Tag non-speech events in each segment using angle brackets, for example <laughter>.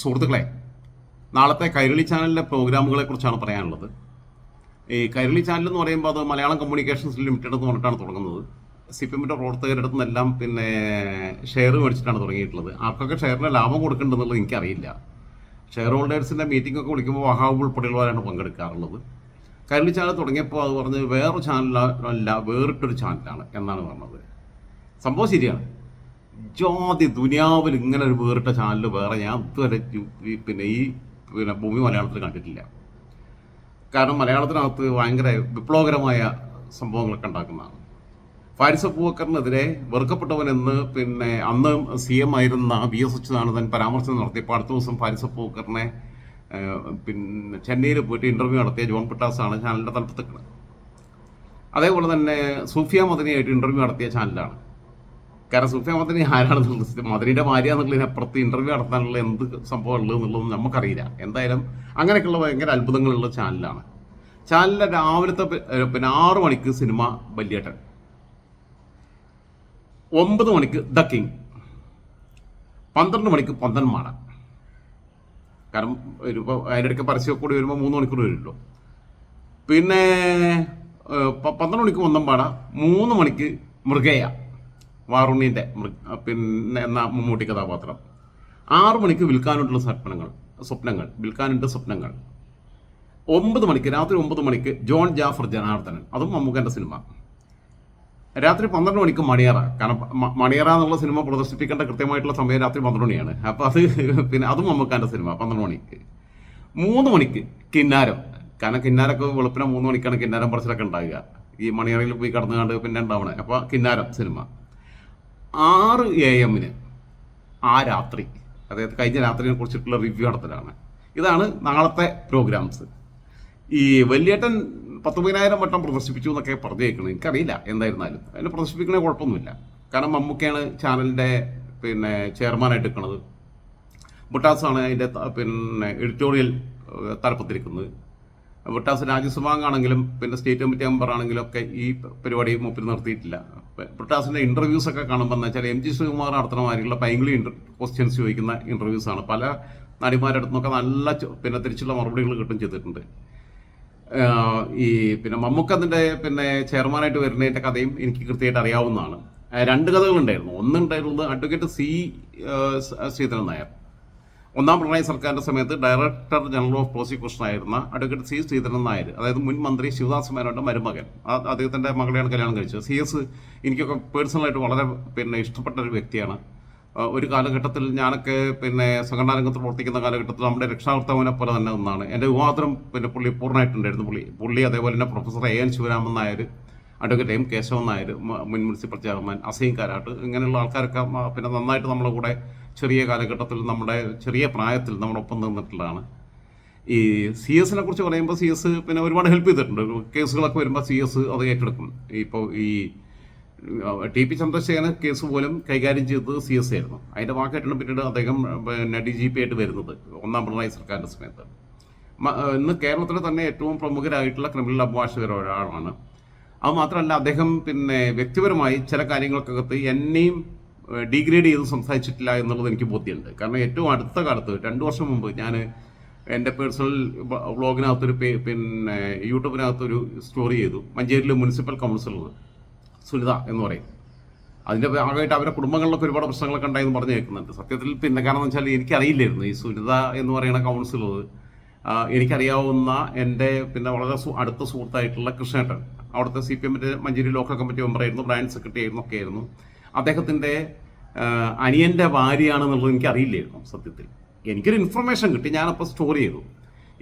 സുഹൃത്തുക്കളെ നാളത്തെ കൈരളി ചാനലിലെ പ്രോഗ്രാമുകളെ കുറിച്ചാണ് പറയാനുള്ളത്. ഈ കൈരളി ചാനൽ എന്ന് പറയുമ്പോൾ അത് മലയാളം കമ്മ്യൂണിക്കേഷൻസ് ലിമിറ്റഡ് എന്ന് പറഞ്ഞിട്ടാണ് തുടങ്ങുന്നത്. സി പി എമ്മിന്റെ പ്രവർത്തകരുടെ നിന്നെല്ലാം പിന്നെ ഷെയർ മേടിച്ചിട്ടാണ് തുടങ്ങിയിട്ടുള്ളത്. ആർക്കൊക്കെ ഷെയറിന് ലാഭം കൊടുക്കേണ്ടതെന്നുള്ളത് എനിക്കറിയില്ല. ഷെയർ ഹോൾഡേഴ്സിന്റെ മീറ്റിംഗ് ഒക്കെ വിളിക്കുമ്പോൾ വഹാബ് ഉൾപ്പെടെയുള്ളവരാണ് പങ്കെടുക്കാറുള്ളത്. കൈരളി ചാനൽ തുടങ്ങിയപ്പോൾ അത് പറഞ്ഞ് വേറൊരു ചാനലല്ല വേറിട്ടൊരു ചാനലാണ് എന്നാണ് പറഞ്ഞത്. സംഭവം ശരിയാണ്. ജാതി ദുനിയാവിൽ ഇങ്ങനെ ഒരു വേറിട്ട ചാനൽ വേറെ ഞാൻ ഇതുവരെ പിന്നെ ഈ പിന്നെ ഭൂമി മലയാളത്തിൽ കണ്ടിട്ടില്ല. കാരണം മലയാളത്തിനകത്ത് ഭയങ്കര വിപ്ലവകരമായ സംഭവങ്ങളൊക്കെ ഉണ്ടാക്കുന്നതാണ്. ഫാരിസ് അബൂബക്കറിനെതിരെ വെറുക്കപ്പെട്ടവനെന്ന് പിന്നെ അന്ന് സി എം ആയിരുന്ന വി എസ് അച്യുതാനന്ദൻ പരാമർശം നടത്തിയപ്പോൾ അടുത്ത ദിവസം ഫാരിസ് അബൂബക്കറിനെ പിന്നെ ചെന്നൈയിൽ പോയിട്ട് ഇന്റർവ്യൂ നടത്തിയ ജോൺ പിട്ടാസാണ് ചാനലിന്റെ തലപ്പത്തേക്കുന്നത് അതേപോലെ തന്നെ സൂഫിയ മദനിയായിട്ട് ഇന്റർവ്യൂ നടത്തിയ ചാനലാണ് കാരണം സുഫിയ മദനി ആരാണെന്നുള്ളത് മദനിയുടെ ഭാര്യ എന്നുള്ളതിന് അപ്പുറത്ത് ഇന്റർവ്യൂ നടത്താനുള്ള എന്ത് സംഭവം ഉള്ളത് എന്നുള്ളതൊന്നും നമുക്കറിയില്ല. എന്തായാലും അങ്ങനെയൊക്കെയുള്ള ഭയങ്കര അത്ഭുതങ്ങളുള്ള ചാനലാണ്. ചാനലിലെ രാവിലത്തെ പിന്നെ ആറു മണിക്ക് സിനിമ വല്യേട്ടൻ ഒമ്പത് മണിക്ക് ദ കിങ്. പന്ത്രണ്ട് മണിക്ക് പന്തന്മാട കാരണം ഒരു അതിന്റെ ഇടയ്ക്ക് പരസ്യമൊക്കെ കൂടി വരുമ്പോൾ മൂന്ന് മണിക്കൂർ വരുമല്ലോ പിന്നെ ഏഹ്, മണിക്ക് പന്ത്രണ്ട് ഒന്നമ്പാട മൂന്ന് മണിക്ക് മൃഗയ. വാറുണ്ണീന്റെ പിന്നെ എന്ന മമ്മൂട്ടി കഥാപാത്രം. ആറു മണിക്ക് വിൽക്കാനുള്ള സ്വപ്നങ്ങൾ സ്വപ്നങ്ങൾ വിൽക്കാനുണ്ട് സ്വപ്നങ്ങൾ. ഒമ്പത് മണിക്ക് രാത്രി ഒമ്പത് മണിക്ക് ജോൺ ജാഫർ ജനാർദ്ദനൻ അതും മമ്മൂക്കന്റെ സിനിമ. രാത്രി പന്ത്രണ്ട് മണിക്ക് മണിയറ. കാരണം മണിയറ എന്നുള്ള സിനിമ പ്രദർശിപ്പിക്കേണ്ട കൃത്യമായിട്ടുള്ള സമയം രാത്രി പന്ത്രണ്ട് മണിയാണ്. അപ്പോൾ അത് <laughs> പിന്നെ അതും മമ്മൂക്കാന്റെ സിനിമ പന്ത്രണ്ട് മണിക്ക്. മൂന്ന് മണിക്ക് കിന്നാരം. കാരണം കിന്നാരൊക്കെ വെളുപ്പിനെ മൂന്ന് മണിക്കാണ് കിന്നാരം പറച്ചിലൊക്കെ ഉണ്ടാവുക. ഈ മണിയറയിൽ പോയി കടന്നു കണ്ട് പിന്നെ ഉണ്ടാവണേ. അപ്പോൾ കിന്നാരം സിനിമ. ആറ് എ എമ്മിന് ആ രാത്രി അതായത് കഴിഞ്ഞ രാത്രിയെ കുറിച്ചിട്ടുള്ള റിവ്യൂ നടത്തലാണ്. ഇതാണ് നാളത്തെ പ്രോഗ്രാംസ് ഈ വലിയേട്ടൻ പത്തൊമ്പതിനായിരം വട്ടം പ്രദർശിപ്പിച്ചു എന്നൊക്കെ പറഞ്ഞു കേൾക്കണം എനിക്കറിയില്ല എന്തായിരുന്നാലും. അതിന് പ്രദർശിപ്പിക്കണേ കുഴപ്പമൊന്നുമില്ല. കാരണം മമ്മൂക്കയാണ് ചാനലിന്റെ പിന്നെ ചെയർമാനായിട്ട് നിൽക്കുന്നത്. ബുട്ടാസാണ് അതിന്റെ പിന്നെ എഡിറ്റോറിയൽ തലപ്പത്തിരിക്കുന്നത്. ബുട്ടാസ് രാജ്യസഭാംഗാണെങ്കിലും പിന്നെ സ്റ്റേറ്റ് കമ്മിറ്റി മെമ്പർ ആണെങ്കിലും ഒക്കെ ഈ പരിപാടി മൂപ്പിൽ നിർത്തിയിട്ടില്ല. വിട്ടാസിന്റെ ഇന്റർവ്യൂസ് ഒക്കെ കാണുമ്പോൾ എന്ന് വെച്ചാൽ എം ജി ശ്രീകുമാർ നടത്തുന്ന മാതിരിയുള്ള പൈങ്കിളി ക്വസ്റ്റ്യൻസ് ചോദിക്കുന്ന ഇന്റർവ്യൂസ് ആണ്. പല നടിമാരുടെ നിന്നൊക്കെ നല്ല പിന്നെ തിരിച്ചുള്ള മറുപടികൾ കിട്ടും ചെയ്തിട്ടുണ്ട്. ഈ പിന്നെ മമ്മൂക്കതിന്റെ പിന്നെ ചെയർമാനായിട്ട് വരുന്നതിന്റെ കഥയും എനിക്ക് കൃത്യമായിട്ട് അറിയാവുന്നതാണ്. രണ്ട് കഥകളുണ്ടായിരുന്നു. ഒന്നുണ്ടായിരുന്നത് അഡ്വക്കേറ്റ് സി ശ്രീധരൻ നായർ. ഒന്നാം പിണറായി സർക്കാരിന്റെ സമയത്ത് ഡയറക്ടർ ജനറൽ ഓഫ് പ്രോസിക്യൂഷൻ ആയിരുന്ന അഡ്വക്കേറ്റ് സി ശ്രീധരൻ നായർ അതായത് മുൻ മന്ത്രി ശിവദാസ് മേനോന്റെ മരുമകൻ അദ്ദേഹത്തിന്റെ മകളെയാണ് കല്യാണം കഴിച്ചത്. സി എസ് എനിക്കൊക്കെ പേഴ്സണലായിട്ട് വളരെ പിന്നെ ഇഷ്ടപ്പെട്ട ഒരു വ്യക്തിയാണ്. ഒരു കാലഘട്ടത്തിൽ ഞാനൊക്കെ പിന്നെ സംഘടനാ രംഗത്ത് പ്രവർത്തിക്കുന്ന കാലഘട്ടത്തിൽ നമ്മുടെ രക്ഷാകർത്താവിനെ പോലെ തന്നെ ഒന്നാണ് എന്റെ വിവാഹത്തിനും പിന്നെ പുള്ളി പൂർണമായിട്ടുണ്ടായിരുന്നു. പുള്ളി പുള്ളി അതേപോലെ തന്നെ professor A N Sivaraman Nair advocate M Kesavan Nair മുൻ മുനിസിപ്പൽ ചെയർമാൻ അസീം കാരാട്ട് ഇങ്ങനെയുള്ള ആൾക്കാരൊക്കെ പിന്നെ നന്നായിട്ട് നമ്മളെ കൂടെ ചെറിയ കാലഘട്ടത്തിൽ നമ്മുടെ ചെറിയ പ്രായത്തിൽ നമ്മുടെ ഒപ്പം നിന്നിട്ടുള്ളതാണ്. ഈ സി എസിനെ കുറിച്ച് പറയുമ്പോൾ സി എസ് പിന്നെ ഒരുപാട് ഹെൽപ്പ് ചെയ്തിട്ടുണ്ട്. കേസുകളൊക്കെ വരുമ്പോൾ സി എസ് അത് ഏറ്റെടുക്കും. ഇപ്പോൾ ഈ ടി പി ചന്ദ്രശേഖരൻ കേസ് പോലും കൈകാര്യം ചെയ്തത് സി എസ് ആയിരുന്നു. അതിന്റെ വാക്കായിട്ടാണ് പിന്നീട് അദ്ദേഹം പിന്നെ ഡി ജി പി ആയിട്ട് വരുന്നത്. ഒന്നാം പിണറായി സർക്കാരിന്റെ സമയത്ത്. ഇന്ന് കേരളത്തിലെ തന്നെ ഏറ്റവും പ്രമുഖരായിട്ടുള്ള ക്രിമിനൽ അഭിഭാഷകർ ഒരാളാണ്. അത് മാത്രമല്ല അദ്ദേഹം പിന്നെ വ്യക്തിപരമായി ചില കാര്യങ്ങൾക്കകത്ത് എന്നെയും ഡീഗ്രേഡ് ചെയ്ത് സംസാരിച്ചിട്ടില്ല എന്നുള്ളത് എനിക്ക് ബോധ്യമുണ്ട്. കാരണം ഏറ്റവും അടുത്ത കാലത്ത് രണ്ട് വർഷം മുമ്പ് ഞാൻ എന്റെ പേഴ്സണൽ വ്ളോഗിനകത്തൊരു പിന്നെ യൂട്യൂബിനകത്തൊരു സ്റ്റോറി ചെയ്തു. മഞ്ചേരിയിലെ മുനിസിപ്പൽ കൗൺസിലർ സുനിത എന്ന് പറയും. അതിന്റെ ഭാഗമായിട്ട് അവരുടെ കുടുംബങ്ങളിലൊക്കെ ഒരുപാട് പ്രശ്നങ്ങളൊക്കെ ഉണ്ടായെന്ന് പറഞ്ഞു കേൾക്കുന്നുണ്ട്. സത്യത്തിൽ പിന്നെ കാരണം എന്ന് വെച്ചാൽ എനിക്കറിയില്ലായിരുന്നു. ഈ സുനിത എന്ന് പറയുന്ന കൗൺസിലർ എനിക്കറിയാവുന്ന എന്റെ പിന്നെ വളരെ അടുത്ത സുഹൃത്തായിട്ടുള്ള കൃഷ്ണേട്ടൻ. അവിടുത്തെ സി പി എമ്മിന്റെ മഞ്ചേരി ലോക്കൽ കമ്മിറ്റി മെമ്പറായിരുന്നു ബ്രാഞ്ച് സെക്രട്ടറി ആയിരുന്നു ഒക്കെ ആയിരുന്നു. അദ്ദേഹത്തിന്റെ അനിയന്റെ ഭാര്യയാണെന്നുള്ളത് എനിക്ക് അറിയില്ലായിരുന്നു സത്യത്തിൽ. എനിക്കൊരു ഇൻഫർമേഷൻ കിട്ടി ഞാനപ്പോൾ സ്റ്റോർ ചെയ്തു.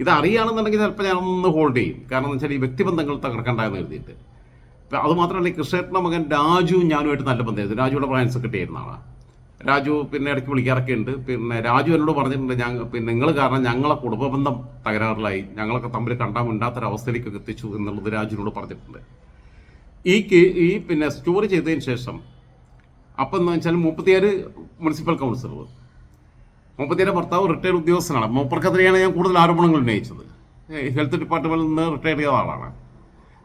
ഇത് അറിയുകയാണെന്നുണ്ടെങ്കിൽ ചിലപ്പോൾ ഞാനൊന്ന് ഹോൾഡ് ചെയ്യും. കാരണം എന്ന് വെച്ചാൽ ഈ വ്യക്തിബന്ധങ്ങൾ തകർക്കണ്ടെന്ന് എഴുതിയിട്ട് ഇപ്പം അത് മാത്രമല്ല ഈ കൃഷ്ണേട്ടന്റെ മകൻ രാജു ഞാനുമായിട്ട് നല്ല ബന്ധമായിരുന്നു. രാജുവിടെ ബ്രാഞ്ച് സെക്രട്ടറി ആയിരുന്ന ആളാണ് രാജു പിന്നെ ഇടയ്ക്ക് വിളിക്കാറൊക്കെ ഉണ്ട്. പിന്നെ രാജു എന്നോട് പറഞ്ഞിട്ടുണ്ട് ഞാൻ പിന്നെ നിങ്ങൾ കാരണം ഞങ്ങളെ കുടുംബബന്ധം തകരാറിലായി. ഞങ്ങളൊക്കെ തമ്മിൽ കണ്ടാൽ മിണ്ടാത്തൊരവസ്ഥയിലേക്കൊക്കെ എത്തിച്ചു എന്നുള്ളത് രാജുവിനോട് പറഞ്ഞിട്ടുണ്ട്. ഈ ഈ പിന്നെ സ്റ്റോറി ചെയ്തതിന് ശേഷം അപ്പം എന്ന് വെച്ചാൽ മുപ്പത്തിയേഴ് മുനിസിപ്പൽ കൗൺസിലർ. മുപ്പത്തിയേഴ് ഭർത്താവ് റിട്ടയർഡ് ഉദ്യോഗസ്ഥനാണ്. മൂപ്പർക്കെതിരെയാണ് ഞാൻ കൂടുതൽ ആരോപണങ്ങൾ ഉന്നയിച്ചത്. ഹെൽത്ത് ഡിപ്പാർട്ട്മെന്റിൽ നിന്ന് റിട്ടയർ ചെയ്ത ആളാണ്.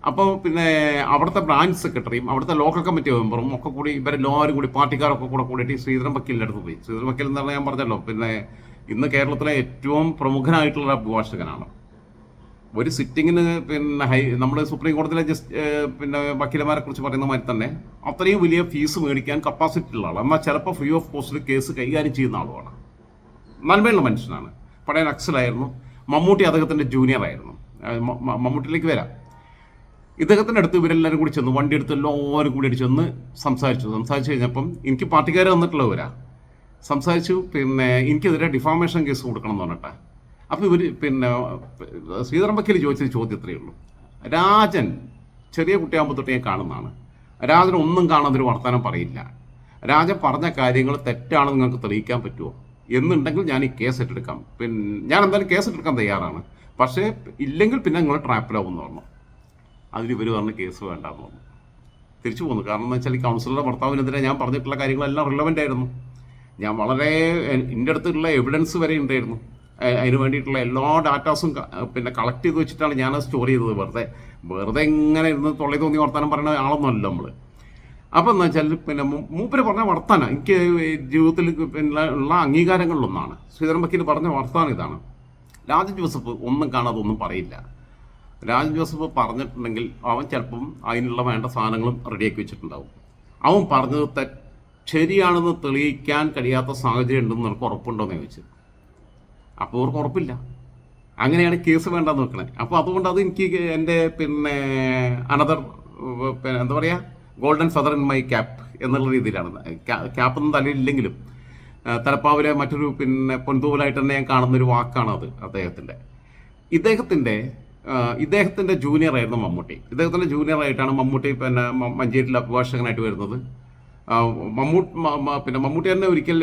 അപ്പോൾ പിന്നെ അവിടുത്തെ ബ്രാഞ്ച് സെക്രട്ടറിയും അവിടുത്തെ ലോക്കൽ കമ്മിറ്റി മെമ്പറും ഒക്കെ കൂടി ഇവരെ ഇവരെല്ലാവരും കൂടി പാർട്ടിക്കാരൊക്കെ കൂടെ കൂടിയിട്ട് ശ്രീധരൻ വക്കീലിന്റെ അടുത്ത് പോയി. ശ്രീധരൻ വക്കീൽ എന്ന് പറഞ്ഞാൽ ഞാൻ പറഞ്ഞല്ലോ പിന്നെ ഇന്ന് കേരളത്തിലെ ഏറ്റവും പ്രമുഖനായിട്ടുള്ള അഭിഭാഷകനാണ്. ഒരു സിറ്റിങ്ങിന് പിന്നെ ഹൈ നമ്മുടെ സുപ്രീം കോടതിയിലെ ജസ്റ്റ് പിന്നെ വക്കീലമാരെ കുറിച്ച് പറയുന്ന മാതിരി തന്നെ അത്രയും വലിയ ഫീസ് മേടിക്കാൻ കപ്പാസിറ്റി ഉള്ള ആളാണ് എന്നാൽ ചിലപ്പോൾ ഫ്രീ ഓഫ് കോസ്റ്റിൽ കേസ് കൈകാര്യം ചെയ്യുന്ന ആളുമാണ് നന്മയുള്ള മനുഷ്യനാണ്. പഴയ നക്സലായിരുന്നു. മമ്മൂട്ടി അദ്ദേഹത്തിന്റെ മ- മമ്മൂട്ടിയിലേക്ക് വരാം. ഇദ്ദേഹത്തിന്റെ അടുത്ത് ഇവരെല്ലാവരും കൂടി ചെന്നു വണ്ടി എടുത്ത് എല്ലാവരും കൂടി അടിച്ച് ചെന്ന് സംസാരിച്ചു. സംസാരിച്ചു കഴിഞ്ഞപ്പം എനിക്ക് പാർട്ടിക്കാർ വന്നിട്ടുള്ളവരാ സംസാരിച്ചു പിന്നെ എനിക്കെതിരെ ഡിഫാമേഷൻ കേസ് കൊടുക്കണം എന്ന് പറഞ്ഞിട്ടാ. അപ്പോൾ ഇവർ പിന്നെ ശ്രീധരൻ ചോദിച്ച ചോദ്യം ഇത്രയേ ഉള്ളൂ. രാജൻ ചെറിയ കുട്ടിയാകുമ്പോൾ തൊട്ട് കാണുന്നതാണ്. രാജൻ ഒന്നും കാണാതൊരു വർത്തമാനം പറയില്ല. രാജൻ പറഞ്ഞ കാര്യങ്ങൾ തെറ്റാണെന്ന് നിങ്ങൾക്ക് തെളിയിക്കാൻ പറ്റുമോ? എന്നുണ്ടെങ്കിൽ ഞാൻ ഈ കേസ് ഏറ്റെടുക്കാം പിന്നെ ഞാൻ എന്തായാലും കേസ് ഏറ്റെടുക്കാൻ തയ്യാറാണ്. പക്ഷേ ഇല്ലെങ്കിൽ പിന്നെ നിങ്ങൾ ട്രാപ്പിലാവും എന്ന് പറഞ്ഞു. അതിൽ ഇവർ പറഞ്ഞ കേസ് വേണ്ടെന്ന് പറഞ്ഞു. തിരിച്ചു പോന്നു. കാരണം എന്ന് വെച്ചാൽ ഈ കൗൺസിലറുടെ ഭർത്താവിനെതിരെ ഞാൻ പറഞ്ഞിട്ടുള്ള കാര്യങ്ങളെല്ലാം റിലവന്റ് ആയിരുന്നു. ഞാൻ വളരെ എന്റെ അടുത്തുള്ള എവിഡൻസ് വരെ ഉണ്ടായിരുന്നു. അതിന് വേണ്ടിയിട്ടുള്ള എല്ലാ ഡാറ്റാസും പിന്നെ കളക്ട് ചെയ്ത് വെച്ചിട്ടാണ് ഞാൻ സ്റ്റോർ ചെയ്തത്. വെറുതെ വെറുതെ ഇങ്ങനെ ഇരുന്ന് തൊള്ളി തോന്നി വർത്താനം പറയുന്ന ആളൊന്നും അല്ല നമ്മൾ അപ്പം എന്താ വെച്ചാൽ പിന്നെ മൂപ്പര് പറഞ്ഞ വർത്താനം എനിക്ക് ജീവിതത്തിൽ പിന്നെ ഉള്ള അംഗീകാരങ്ങളിലൊന്നാണ്. ശ്രീധരൻ വക്കീൽ പറഞ്ഞ വർത്താനം ഇതാണ്. രാജൻ ജോസഫ് ഒന്നും കാണാതെ ഒന്നും പറയില്ല. രാജൻ ജോസഫ് പറഞ്ഞിട്ടുണ്ടെങ്കിൽ അവൻ ചിലപ്പം അതിനുള്ള വേണ്ട സാധനങ്ങളും റെഡിയാക്കി വെച്ചിട്ടുണ്ടാവും. അവൻ പറഞ്ഞത് ശരിയാണെന്ന് തെളിയിക്കാൻ കഴിയാത്ത സാഹചര്യം ഉണ്ടെന്ന് നിനക്ക് ഉറപ്പുണ്ടോ എന്ന് ചോദിച്ചു. അപ്പോൾ അവർക്ക് ഉറപ്പില്ല. അങ്ങനെയാണ് കേസ് വേണ്ട നോക്കണേ അപ്പോൾ അതുകൊണ്ട് അത് എനിക്ക് എന്റെ പിന്നെ അനദർ പിന്നെ എന്താ പറയുക golden feather in my cap എന്നുള്ള രീതിയിലാണ്. ക്യാപ്പ് ഒന്നും തലയില്ലെങ്കിലും ആ, തലപ്പാവിലെ മറ്റൊരു പിന്നെ പൊൻതൂവലായിട്ട് തന്നെ ഞാൻ കാണുന്നൊരു വാക്കാണ് അത് അദ്ദേഹത്തിന്റെ. ഇദ്ദേഹത്തിന്റെ ഇദ്ദേഹത്തിന്റെ ജൂനിയർ ആയിരുന്നു മമ്മൂട്ടി. ഇദ്ദേഹത്തിന്റെ ജൂനിയർ ആയിട്ടാണ് മമ്മൂട്ടി പിന്നെ മഞ്ചേരിയിൽ അഭിഭാഷകനായിട്ട് വരുന്നത്. ആ, മമ്മൂ മ- മ- പിന്നെ മമ്മൂട്ടി തന്നെ ഒരിക്കൽ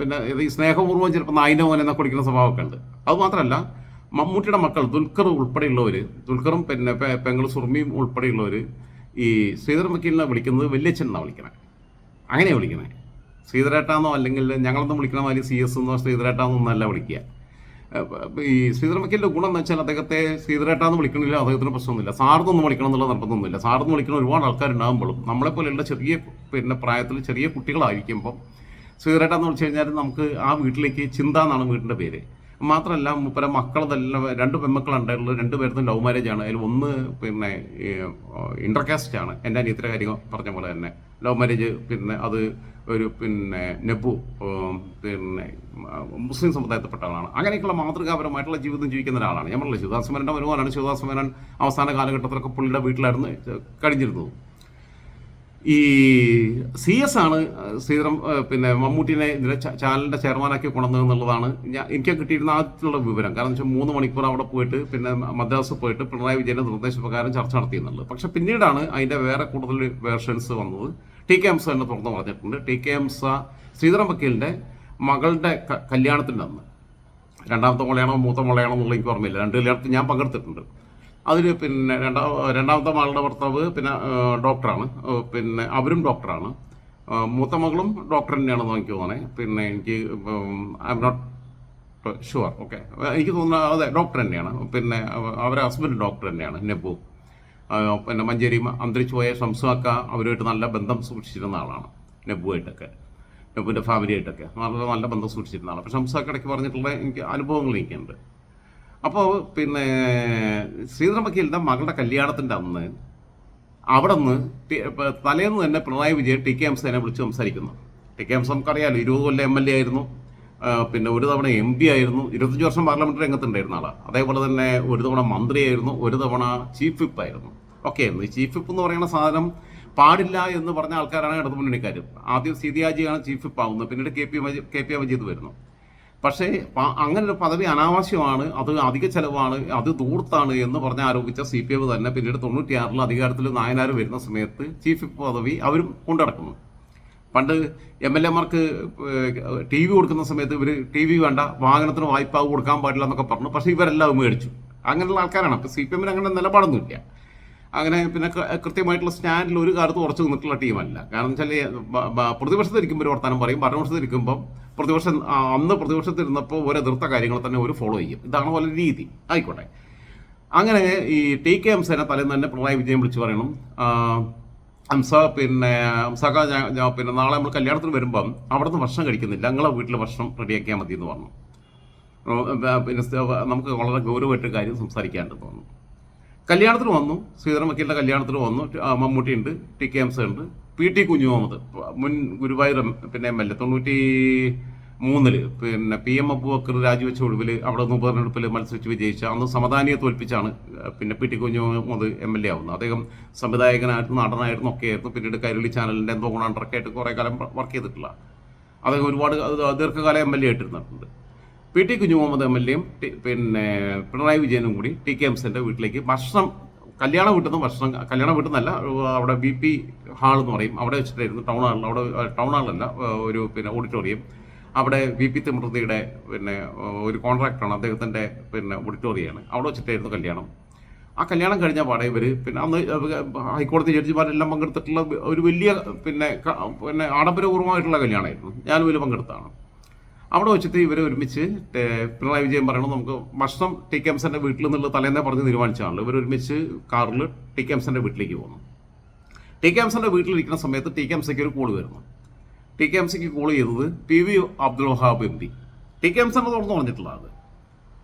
പിന്നെ ഈ സ്നേഹപൂർവം ചിലപ്പോൾ നായിന്റെ മോനെ എന്നൊക്കെ കുടിക്കുന്ന സ്വഭാവമൊക്കെ ഉണ്ട്. അത് മാത്രമല്ല മമ്മൂട്ടിയുടെ മക്കൾ ദുൽഖർ ഉൾപ്പെടെയുള്ളവർ ദുൽഖറും പിന്നെ പെങ്ങൾ സുർമിയും ഉൾപ്പെടെയുള്ളവർ ഈ ശ്രീധരൻ വക്കീലിനെ വിളിക്കുന്നത് വല്യച്ഛൻ എന്നാണ് വിളിക്കണേ. അങ്ങനെയാണ് വിളിക്കണേ. ശ്രീധരേട്ടാന്നോ അല്ലെങ്കിൽ ഞങ്ങളൊന്നും വിളിക്കണ മാതിരി സി എസ് എന്നോ ശ്രീധരേട്ടാന്നോ ഒന്നല്ല വിളിക്കുക. ഈ ശ്രീധരൻ വക്കീലിന്റെ ഗുണം എന്ന് വെച്ചാൽ അദ്ദേഹത്തെ ശ്രീധരേട്ടാന്ന് വിളിക്കണില്ല അദ്ദേഹത്തിന് പ്രശ്നമൊന്നുമില്ല. സാറിനൊന്നും വിളിക്കണം എന്നുള്ള നിർബന്ധമൊന്നുമില്ല. സാറിന് വിളിക്കുന്ന ഒരുപാട് ആൾക്കാരുണ്ടാകുമ്പോഴും നമ്മളെപ്പോലെയുള്ള ചെറിയ പിന്നെ പ്രായത്തിൽ ചെറിയ കുട്ടികളായിരിക്കുമ്പോൾ ശ്രീധരേട്ടാന്ന് വിളിച്ചു കഴിഞ്ഞാൽ നമുക്ക് ആ വീട്ടിലേക്ക് ചിന്ത എന്നാണ് വീടിന്റെ പേര്. മാത്രമല്ല മുപ്പര മക്കളതെല്ലാം രണ്ട് പെൺമക്കളുണ്ടായിട്ടുള്ളത് രണ്ട് പേർക്കും ലവ് മാരേജ് ആണ്. അതിൽ ഒന്ന് പിന്നെ ഇന്റർകാസ്റ്റ് ആണ്. എന്റെ അനിയത്തിന്റെ കാര്യം പറഞ്ഞ പോലെ തന്നെ. ലവ് മാരേജ് പിന്നെ അത് ഒരു പിന്നെ നെബു പിന്നെ മുസ്ലിം സമുദായത്തിൽപ്പെട്ട ആളാണ്. അങ്ങനെയൊക്കെയുള്ള മാതൃകാപരമായിട്ടുള്ള ജീവിതം ജീവിക്കുന്ന ഒരാളാണ്. ഞാൻ പറഞ്ഞില്ല ശിവദാസ് മേനന്റെ വരുമാനമാണ്. ശിവദാസ് മേനൻ അവസാന കാലഘട്ടത്തിലൊക്കെ പുള്ളിയുടെ വീട്ടിലായിരുന്നു കഴിഞ്ഞിരുന്നത്. ഈ സി എസ് ആണ് ശ്രീധരം പിന്നെ മമ്മൂട്ടിനെ ഇതിലെ ചാനലിന്റെ ചെയർമാനാക്കി കൊണ്ടുവന്നത് എന്നുള്ളതാണ് ഞാൻ എനിക്ക് കിട്ടിയിരുന്ന ആദ്യത്തിലുള്ള വിവരം. കാരണം വെച്ചാൽ മൂന്ന് മണിക്കൂർ അവിടെ പോയിട്ട് പിന്നെ മദ്രാസ് പോയിട്ട് പിണറായി വിജയന്റെ നിർദ്ദേശപ്രകാരം ചർച്ച നടത്തിയെന്നുള്ളത്. പക്ഷെ പിന്നീടാണ് അതിന്റെ വേറെ കൂടുതൽ വേർഷൻസ് വന്നത്. ടി കെ എംസ എന്നെ തുറന്നു പറഞ്ഞിട്ടുണ്ട്. ടി കെ എംസ ശ്രീധരൻ വക്കീലിന്റെ മകളുടെ കല്യാണത്തിന് അന്ന്. രണ്ടാമത്തെ മുളയാണോ മൂത്ത മുളയാണോ എന്നുള്ള എനിക്ക് ഓർമ്മയില്ല. രണ്ട് കല്യാണത്തിൽ ഞാൻ പങ്കെടുത്തിട്ടുണ്ട്. അതിൽ പിന്നെ രണ്ടാ രണ്ടാമത്തെ മകളുടെ ഭർത്താവ് പിന്നെ ഡോക്ടറാണ്. പിന്നെ അവരും ഡോക്ടറാണ്. മൂത്ത മകളും ഡോക്ടർ തന്നെയാണെന്ന് എനിക്ക് തോന്നണേ. പിന്നെ എനിക്ക് I M not sure okay എനിക്ക് തോന്നുന്നത് അതെ ഡോക്ടർ തന്നെയാണ്. പിന്നെ അവ- അവരെ ഹസ്ബൻഡ് ഡോക്ടർ തന്നെയാണ് നെബു. പിന്നെ മഞ്ചേരി അന്തരിച്ചു പോയ ഷംസുവാക്ക അവരുമായിട്ട് നല്ല ബന്ധം സൂക്ഷിച്ചിരുന്ന ആളാണ് നെബുവായിട്ടൊക്കെ നെബുവിന്റെ ഫാമിലിയായിട്ടൊക്കെ നല്ല നല്ല ബന്ധം സൂക്ഷിച്ചിരുന്ന ആളാണ്. പക്ഷെ ഷംസുവാക്ക ഇടയ്ക്ക് പറഞ്ഞിട്ടുള്ള എനിക്ക് അനുഭവങ്ങൾ എനിക്കുണ്ട്. അപ്പോൾ പിന്നെ ശ്രീധരൻ വക്കീലിന്റെ മകളുടെ കല്യാണത്തിന്റെ അന്ന് അവിടെ നിന്ന് തലേന്ന് തന്നെ പിണറായി വിജയൻ ടി കെ എംസനെ വിളിച്ച് സംസാരിക്കുന്നു. ടി കെ എംസ് നമുക്കറിയാമല്ലോ ഇരുപത് കൊല്ലം എം എൽ എ ആയിരുന്നു. പിന്നെ ഒരു തവണ എം പി ആയിരുന്നു. ഇരുപത്തഞ്ച് വർഷം പാർലമെന്റ് രംഗത്തുണ്ടായിരുന്ന ആളാണ് അതേപോലെ തന്നെ ഒരു തവണ മന്ത്രിയായിരുന്നു ഒരു തവണ ചീഫ് വിപ്പ് ആയിരുന്നു. ഓക്കെ ഈ ചീഫ് വിപ്പ് എന്ന് പറയുന്ന സാധനം പാടില്ല എന്ന് പറഞ്ഞ ആൾക്കാരാണ് ഇടതു മുന്നണിക്കാർ ആദ്യം സീതിയാജിയാണ് ചീഫ് വിപ്പ് ആവുന്നത് പിന്നീട് K P K P Majeed വരുന്നു. പക്ഷേ അങ്ങനെ ഒരു പദവി അനാവശ്യമാണ് അത് അധിക ചെലവാണ് അത് ദൂർത്താണ് എന്ന് പറഞ്ഞ് ആരോപിച്ച സി പി എം തന്നെ പിന്നീട് തൊണ്ണൂറ്റിയാറിൽ അധികാരത്തിൽ നായനാർ വരുന്ന സമയത്ത് ചീഫ് വിപ്പ് പദവി അവരും കൊണ്ടുനടക്കുന്നു പണ്ട് എം എൽ എമാർക്ക് ടി വി കൊടുക്കുന്ന സമയത്ത് ഇവർ ടി വി വേണ്ട വാഹനത്തിന് വായ്പ കൊടുക്കാൻ പാടില്ല എന്നൊക്കെ പറഞ്ഞു. പക്ഷേ ഇവരെല്ലാം മേടിച്ചു. അങ്ങനെയുള്ള ആൾക്കാരാണ്. അപ്പോൾ സി പി എമ്മിന് അങ്ങനെ നിലപാടൊന്നുമില്ല. അങ്ങനെ പിന്നെ കൃത്യമായിട്ടുള്ള സ്റ്റാൻഡിൽ ഒരു കാലത്ത് ഉറച്ചു നിന്നിട്ടുള്ള ടീമല്ല. കാരണം വെച്ചാൽ പ്രതിപക്ഷത്തിരിക്കുമ്പോൾ ഒരു വർത്താനം പറയും. ഭരണപക്ഷത്തിരിക്കുമ്പോൾ പ്രതിപക്ഷം അന്ന് പ്രതിപക്ഷത്തിരുന്നപ്പോൾ ഒരു എതിർത്ത കാര്യങ്ങൾ തന്നെ ഒരു ഫോളോ ചെയ്യും. ഇതാണ് പോലെ രീതി. ആയിക്കോട്ടെ. അങ്ങനെ ഈ ടി കെ എം സേന തലേന്ന് തന്നെ പിണറായി വിജയൻ വിളിച്ച് പറയണം. ഹംസ പിന്നെ ഹംസാക്ക ഞാൻ പിന്നെ നാളെ നമ്മൾ കല്യാണത്തിന് വരുമ്പം അവിടുന്ന് ഭക്ഷണം കഴിക്കുന്നില്ല. ഞങ്ങളെ വീട്ടിൽ ഭക്ഷണം റെഡിയാക്കിയാൽ മതി എന്ന് പറഞ്ഞു പിന്നെ നമുക്ക് വളരെ ഗൗരവമായിട്ട് കാര്യം സംസാരിക്കാണ്ട് തോന്നുന്നു കല്യാണത്തിന് വന്നു. ശ്രീധരൻ വക്കീലിന്റെ കല്യാണത്തിന് വന്നു. മമ്മൂട്ടി ഉണ്ട് ടി കെ എംസ് ഉണ്ട്. പി ടി കുഞ്ഞു മുഹമ്മദ് മുൻ ഗുരുവായൂർ പിന്നെ എം എൽ എ. തൊണ്ണൂറ്റി മൂന്നിൽ. പിന്നെ പി എം അബൂബക്കർ രാജിവെച്ച ഒഴിവിൽ അവിടെ നിന്ന് ഉപതെരഞ്ഞെടുപ്പിൽ മത്സരിച്ച് വിജയിച്ച അന്ന് സമദാനിയെ തോൽപ്പിച്ചാണ് പിന്നെ പി ടി കുഞ്ഞു മുഹമ്മദ് എം എൽ എ ആവുന്നത്. അദ്ദേഹം സംവിധായകനായിരുന്നു നടനായിരുന്നു ഒക്കെ ആയിരുന്നു പിന്നീട് കൈരളി ചാനലിന്റെ എന്തോ ഗുണാണ്ടറൊക്കെ ആയിട്ട് കുറേ കാലം വർക്ക് ചെയ്തിട്ടില്ല അദ്ദേഹം ഒരുപാട് ദീർഘകാലം M L A ആയിട്ടിരുന്നിട്ടുണ്ട്. P T Kunju Muhammad M L എയും പിന്നെ പിണറായി വിജയനും കൂടി ടി കെ എംസിന്റെ വീട്ടിലേക്ക് ഭക്ഷണം കല്യാണ വീട്ടിൽ നിന്ന് ഭക്ഷണം കല്യാണ വീട്ടിൽ നിന്നല്ല അവിടെ ബി പി ഹാൾ എന്ന് പറയും. അവിടെ വെച്ചിട്ടായിരുന്നു ടൗൺ ഹാളിൽ അവിടെ ടൗൺ ഹാളല്ല ഒരു പിന്നെ ഓഡിറ്റോറിയം. അവിടെ വി പി തിമൃതിയുടെ പിന്നെ ഒരു കോൺട്രാക്ടറാണ് അദ്ദേഹത്തിന്റെ പിന്നെ ഓഡിറ്റോറിയമാണ് അവിടെ വെച്ചിട്ടായിരുന്നു കല്യാണം. ആ കല്യാണം കഴിഞ്ഞ പാടെ ഇവർ പിന്നെ അന്ന് ഹൈക്കോടതി ജഡ്ജിമാരെല്ലാം പങ്കെടുത്തിട്ടുള്ള ഒരു വലിയ പിന്നെ പിന്നെ ആഡംബരപൂർവമായിട്ടുള്ള കല്യാണമായിരുന്നു ഞാനും ഇതിൽ പങ്കെടുത്താണ്. അവിടെ വെച്ചിട്ട് ഇവർ ഒരുമിച്ച് പിണറായി വിജയൻ പറയണം നമുക്ക് ഭക്ഷണം ടി കെ എംസന്റെ വീട്ടിൽ നിന്നുള്ള തലേന്നേ പറഞ്ഞ് തീരുമാനിച്ചാണല്ലോ. ഇവർ ഒരുമിച്ച് കാറിൽ ടി കെ എംസന്റെ വീട്ടിലേക്ക് പോകുന്നു. ടി കെ എംസന്റെ വീട്ടിലിരിക്കുന്ന സമയത്ത് ടി കെ എംസയ്ക്ക് ഒരു കോൾ വരുന്നു. ടി കെ എം സിക്ക് കോൾ ചെയ്തത് P V Abdul Wahab M P. T K M എംസന്റെ തുറന്നു പറഞ്ഞിട്ടുള്ളത്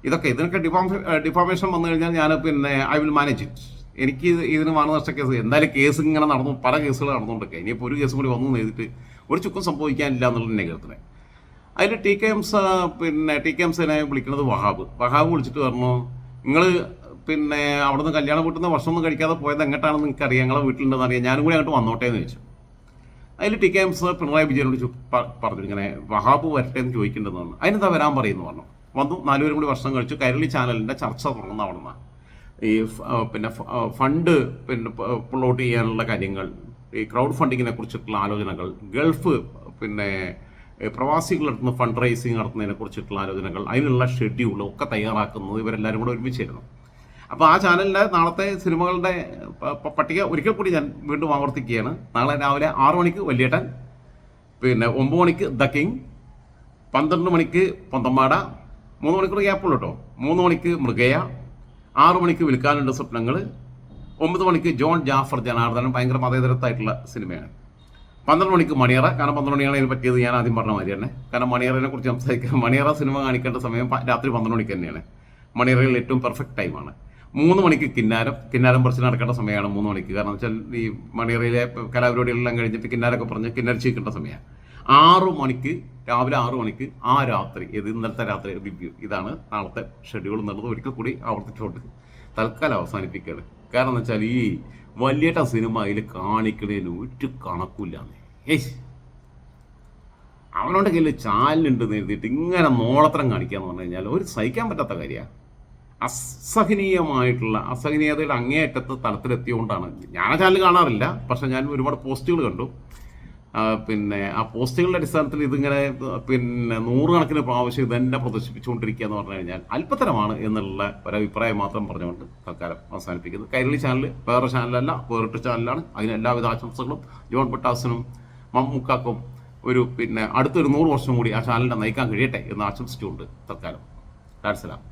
ഇതൊക്കെ ഇതിനൊക്കെ ഡിഫോമ ഡിഫോമേഷൻ വന്നു കഴിഞ്ഞാൽ ഞാൻ പിന്നെ ഐ വിൽ മാനേജ് ഇറ്റ്. എനിക്ക് ഇത് ഇതിന് മാനനഷ്ട കേസ് എന്തായാലും കേസ് ഇങ്ങനെ നടന്നു പല കേസുകൾ നടന്നുകൊണ്ടൊക്കെ ഇനിയിപ്പോൾ ഒരു കേസും കൂടി വന്നു ചെയ്തിട്ട് ഒരു ചുക്കും സംഭവിക്കാനില്ല എന്നുള്ള നിഗമനത്തിനെ അതിൽ ടി കെ എംസ് പിന്നെ ടി കെ എംസിനെ വിളിക്കുന്നത് വഹാബ്. വഹാബ് വിളിച്ചിട്ട് പറഞ്ഞു നിങ്ങൾ പിന്നെ അവിടുന്ന് കല്യാണം വീട്ടിൽ നിന്ന് ഭക്ഷണം ഒന്നും കഴിക്കാതെ പോയത് എങ്ങോട്ടാണെന്ന് അറിയാം ഞങ്ങളെ വീട്ടിലുണ്ടെന്ന് അറിയാം. ഞാനും കൂടി അങ്ങോട്ട് വന്നോട്ടേന്ന് ചോദിച്ചു. അതിൽ ടി കെ എംസ് പിണറായി വിജയനോട് പറഞ്ഞു ഇങ്ങനെ വഹാബ് വരട്ടെ എന്ന് ചോദിക്കേണ്ടതെന്ന് പറഞ്ഞു അതിനെന്താ വരാൻ പറയുന്നു പറഞ്ഞു. വന്നു നാലുപേരും കൂടി വർഷം കഴിച്ചു. കൈരളി ചാനലിന്റെ ചർച്ച തുടർന്ന് അവിടുന്ന് ഈ പിന്നെ ഫണ്ട് പിന്നെ പുള്ളോട്ട് ചെയ്യാനുള്ള കാര്യങ്ങൾ ഈ ക്രൗഡ് ഫണ്ടിങ്ങിനെ കുറിച്ചിട്ടുള്ള ആലോചനകൾ ഗൾഫ് പിന്നെ പ്രവാസികളുടെ അടുത്ത് ഫണ്ട് റൈസിങ് നടത്തുന്നതിനെ കുറിച്ചിട്ടുള്ള ആലോചനകൾ അതിനുള്ള ഷെഡ്യൂൾ ഒക്കെ തയ്യാറാക്കുന്നത് ഇവരെല്ലാവരും കൂടെ ഒരുമിച്ചിരുന്നു അപ്പോൾ ആ ചാനലിന്റെ നാളത്തെ സിനിമകളുടെ പട്ടിക ഒരിക്കൽ കൂടി ഞാൻ വീണ്ടും ആവർത്തിക്കുകയാണ്. നാളെ രാവിലെ ആറു മണിക്ക് വലിയേട്ടൻ പിന്നെ ഒമ്പത് മണിക്ക് ദ കിങ് പന്ത്രണ്ട് മണിക്ക് പൊന്തമ്പാട മൂന്ന് മണിക്കൂർ ഗ്യാപ്പുള്ളൂ കേട്ടോ മൂന്ന് മണിക്ക് മൃഗയ ആറു മണിക്ക് വിൽക്കാനുണ്ട് സ്വപ്നങ്ങൾ ഒമ്പത് മണിക്ക് ജോൺ ജാഫർ ജനാർദ്ദനൻ ഭയങ്കര മതേതരത്തായിട്ടുള്ള സിനിമയാണ്. പന്ത്രണ്ട് മണിക്ക് മണിയറ കാരണം പന്ത്രണ്ട് മണിയാണ് ഇതിന് പറ്റിയത് ഞാൻ ആദ്യം പറഞ്ഞ മാതിരി തന്നെ. കാരണം മണിയറനെ കുറിച്ച് സംസാരിക്കാം മണിയറ സിനിമ കാണിക്കേണ്ട സമയം രാത്രി പന്ത്രണ്ട് മണിക്ക് തന്നെയാണ്. മണിയറയിൽ ഏറ്റവും പെർഫെക്റ്റ് ടൈമാണ് മൂന്ന് മണിക്ക് കിന്നാരം കിന്നാരം പറിച്ച് നടക്കേണ്ട സമയമാണ് മൂന്ന് മണിക്ക്. കാരണം വെച്ചാൽ ഈ മണിയറയിലെ കലാപരിപാടികളെല്ലാം കഴിഞ്ഞിട്ട് കിന്നാരൊക്കെ പറഞ്ഞ് കിന്നരിച്ച് കിട്ടേണ്ട സമയമാണ്. ആറു മണിക്ക് രാവിലെ ആറു മണിക്ക് ആ രാത്രി ഇത് ഇന്നലത്തെ രാത്രി റിവ്യൂ ഇതാണ് നാളത്തെ ഷെഡ്യൂൾ എന്നുള്ളത് ഒരിക്കൽ കൂടി ആവർത്തിച്ചുകൊണ്ട് തൽക്കാലം അവസാനിപ്പിക്കുകയാണ്. കാരണം എന്ന് വെച്ചാൽ ഈ വലിയേട്ട സിനിമ അതിൽ കാണിക്കണേന് ഒരു കണക്കില്ലാന്ന് ഏയ്! അവനോട് കയ്യിൽ ചാലുണ്ട് എഴുതിയിട്ട് ഇങ്ങനെ നോളത്തരം കാണിക്കാന്ന് പറഞ്ഞു കഴിഞ്ഞാൽ ഒരു സഹിക്കാൻ പറ്റാത്ത കാര്യമാണ്. അസഹനീയമായിട്ടുള്ള അസഹനീയതയുടെ അങ്ങേയറ്റത്തെ തലത്തിലെത്തിയോണ്ടാണ്. ഞാൻ ചാനൽ കാണാറില്ല പക്ഷെ ഞാൻ ഒരുപാട് പോസ്റ്റുകൾ കണ്ടു. പിന്നെ ആ പോസ്റ്റുകളുടെ അടിസ്ഥാനത്തിൽ ഇതിങ്ങനെ പിന്നെ നൂറുകണക്കിന് പ്രാവശ്യം ഇതെന്നെ പ്രദർശിപ്പിച്ചുകൊണ്ടിരിക്കുക എന്ന് പറഞ്ഞു കഴിഞ്ഞാൽ അല്പത്തരമാണ് എന്നുള്ള ഒരഭിപ്രായം മാത്രം പറഞ്ഞുകൊണ്ട് തൽക്കാലം അവസാനിപ്പിക്കുന്നത് കൈരളി ചാനൽ വേറെ ചാനലല്ല വേറിട്ട ചാനലാണ്. അതിന് എല്ലാവിധ ആശംസകളും ജോൺ പട്ടാസിനും മമ്മൂക്കാക്കും ഒരു പിന്നെ അടുത്തൊരു നൂറ് വർഷം കൂടി ആ ചാനലിനെ നയിക്കാൻ കഴിയട്ടെ എന്ന് ആശംസിച്ചുകൊണ്ട് തൽക്കാലം. ഡാൻസലാം